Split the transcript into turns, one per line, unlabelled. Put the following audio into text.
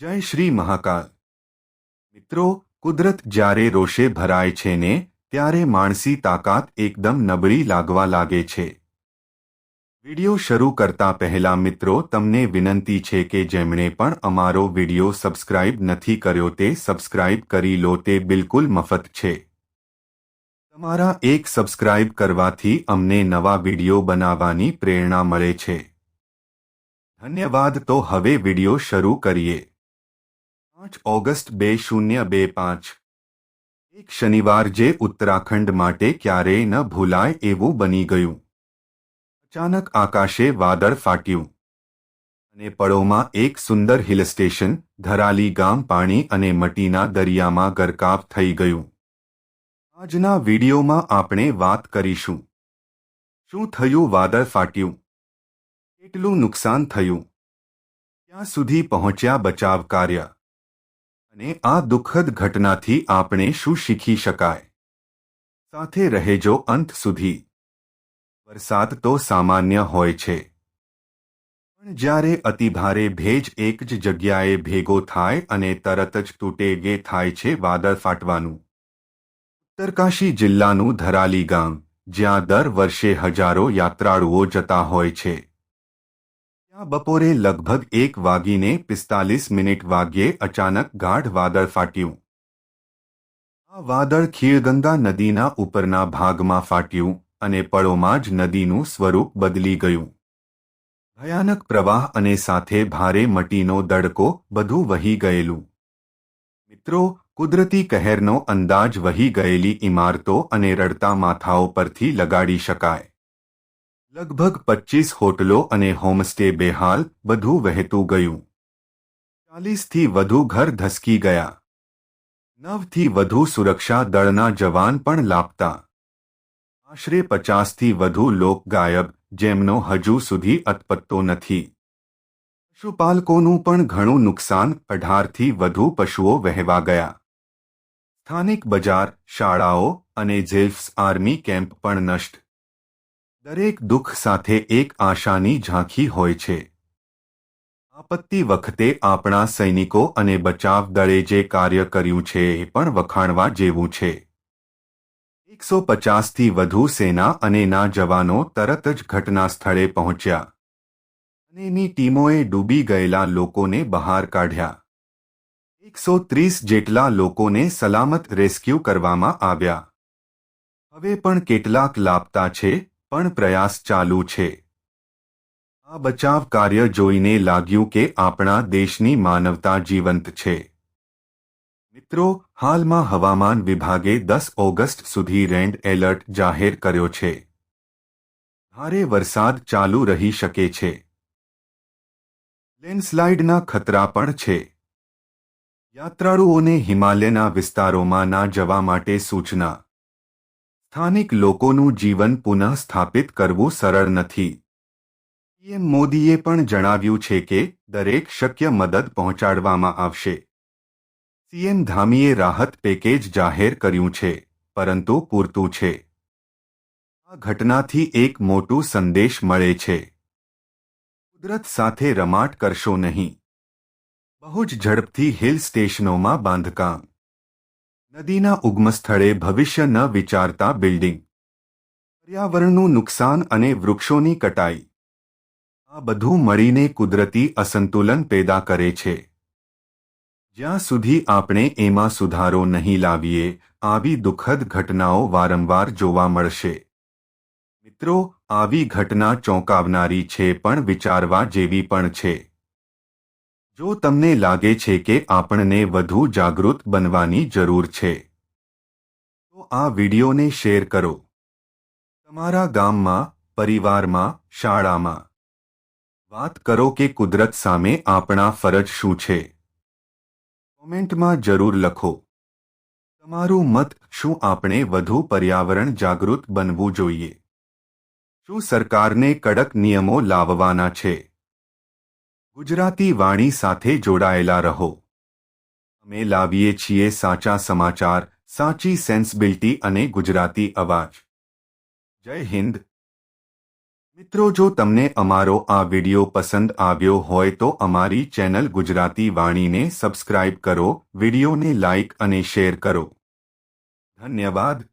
જય શ્રી મહાકાલ. મિત્રો, કુદરત જ્યારે રોષે ભરાય છે ને, ત્યારે માણસી તાકાત એકદમ નબળી લાગવા લાગે છે. વિડિયો શરૂ કરતા પહેલા મિત્રો, તમને વિનંતી છે કે જેમણે પણ અમારો વિડિયો સબસ્ક્રાઇબ નથી કર્યો તે સબસ્ક્રાઇબ કરી લો, તે બિલકુલ મફત છે. તમારા એક સબસ્ક્રાઇબ કરવાથી અમને નવા વિડિયો બનાવવાની પ્રેરણા મળે છે. ધન્યવાદ, તો હવે વિડિયો શરૂ કરીએ. પાંચ ઓગસ્ટ બે શૂન્ય બે પાંચ. એક શનિવાર જે ઉત્તરાખંડ માટે ક્યારેય ન ભૂલાય એવું બની ગયું. અચાનક આકાશે વાદળ ફાટ્યું. અને પળોમાં એક સુંદર હિલ સ્ટેશન, ધરાલી ગામ પાણી અને મટીના દરિયામાં ગરકાવ થઈ ગયું. આજના વિડીયોમાં આપણે વાત કરીશું. શું થયું વાદળ ફાટ્યું? કેટલું નુકસાન થયું? ક્યાં સુધી પહોંચ્યા બચાવ કાર્ય? અને આ દુઃખદ ઘટનાથી આપણે શું શીખી શકાય? સાથે રહેજો અંત સુધી. વરસાદ તો સામાન્ય હોય છે. પણ જ્યારે અતિભારે ભેજ એક જ જગ્યાએ ભેગો થાય અને તરત જ તૂટે ગે થાય છે વાદળ ફાટવાનું. ઉત્તરકાશી જિલ્લાનું ધરાલી ગામ જ્યાં દર વર્ષે હજારો યાત્રાળુઓ જતા હોય છે. બપોરે લગભગ એક વાગીને પિસ્તાલીસ મિનિટ વાગ્યે અચાનક ગાઢ વાદળ ફાટ્યું. આ વાદળ ખીરગંગા નદીના ઉપરના ભાગમાં ફાટ્યું અને પળોમાં જ નદીનું સ્વરૂપ બદલી ગયું. ભયાનક પ્રવાહ અને સાથે ભારે મટીનો દડકો બધું વહી ગયેલું. મિત્રો, કુદરતી કહેરનો અંદાજ વહી ગયેલી ઇમારતો અને રડતા માથાઓ પરથી લગાડી શકાય. લગભગ પચ્ચીસ હોટલો અને હોમસ્ટે બેહાલ બધું વહેતું ગયું. ચાલીસથી વધુ ઘર ધસકી ગયા. નવથી વધુ સુરક્ષા દળના જવાન પણ લાપતા. આશરે પચાસથી વધુ લોક ગાયબ, જેમનો હજુ સુધી અતપત્તો નથી. પશુપાલકોનું પણ ઘણું નુકસાન, અઢારથી વધુ પશુઓ વહેવા ગયા. સ્થાનિક બજાર, શાળાઓ અને જેલ્ફ્સ આર્મી કેમ્પ પણ નષ્ટ. દરેક દુઃખ સાથે એક આશાની ઝાંખી હોય છે. આપત્તિ વખતે આપણા સૈનિકો અને બચાવ દળે જે કાર્ય કર્યું છે એ પણ વખાણવા જેવું છે. એકસો પચાસથી વધુ સેના અને ના જવાનો તરત જ ઘટના સ્થળે પહોંચ્યા. અને એની ટીમોએ ડૂબી ગયેલા લોકોને બહાર કાઢ્યા. એકસો ત્રીસ જેટલા લોકોને સલામત રેસ્ક્યુ કરવામાં આવ્યા. હવે પણ કેટલાક લાપતા છે પણ પ્રયાસ ચાલુ છે. આ બચાવ કાર્ય જોઈને લાગ્યું કે આપણા દેશની માનવતા જીવંત છે. મિત્રો, હાલમાં હવામાન વિભાગે દસ ઓગસ્ટ સુધી રેન્ડ એલર્ટ જાહેર કર્યો છે. ભારે વરસાદ ચાલુ રહી શકે છે. લેન્ડસ્લાઇડના ખતરા પણ છે. યાત્રાળુઓને હિમાલયના વિસ્તારોમાં ના જવા માટે સૂચના સ્થાનિક લોકોનું જીવન પુનઃ સ્થાપિત કરવું સરળ નથી. પીએમ મોદીએ પણ જણાવ્યું છે કે, દરેક શક્ય મદદ પહોંચાડવામાં આવશે. સીએમ ધામીએ રાહત પેકેજ જાહેર કર્યું છે, પરંતુ પૂરતું છે. આ ઘટનાથી એક મોટું સંદેશ મળે છે. કુદરત સાથે રમાટ કરશો નહીં. બહુ જ ઝડપથી હિલ સ્ટેશનોમાં બાંધકામ. નદીના ઉગમ સ્થળે ભવિષ્ય ન વિચારતા બિલ્ડિંગ. પર્યાવરણનું નુકસાન અને વૃક્ષોની કટાઈ. આ બધું મળીને કુદરતી અસંતુલન પેદા કરે છે. જ્યાં સુધી આપણે એમાં સુધારો નહીં લાવીએ, આવી દુઃખદ ઘટનાઓ વારંવાર જોવા મળશે. મિત્રો, આવી ઘટના ચોંકાવનારી છે પણ વિચારવા જેવી પણ છે. જો તમને લાગે છે કે આપણને વધુ જાગૃત બનવાની જરૂર છે, તો આ વિડીયોને શેર કરો. તમારા ગામમાં, પરિવારમાં, શાળામાં વાત કરો કે કુદરત સામે આપણા ફરજ શું છે. કોમેન્ટમાં જરૂર લખો. તમારું મત શું આપણે વધુ પર્યાવરણ જાગૃત બનવું જોઈએ? શું સરકારને કડક નિયમો લાવવાના છે? ગુજરાતી વાણી સાથે જોડાયેલા રહો. અમે લાવીએ છીએ સાચા સમાચાર, સાચી સેન્સબિલિટી અને ગુજરાતી અવાજ. જય હિન્દ. મિત્રો, જો તમને અમારો આ વિડિયો પસંદ આવ્યો હોય તો અમારી ચેનલ ગુજરાતી વાણીને સબસ્ક્રાઇબ કરો, વિડિયોને લાઇક અને શેર કરો. ધન્યવાદ.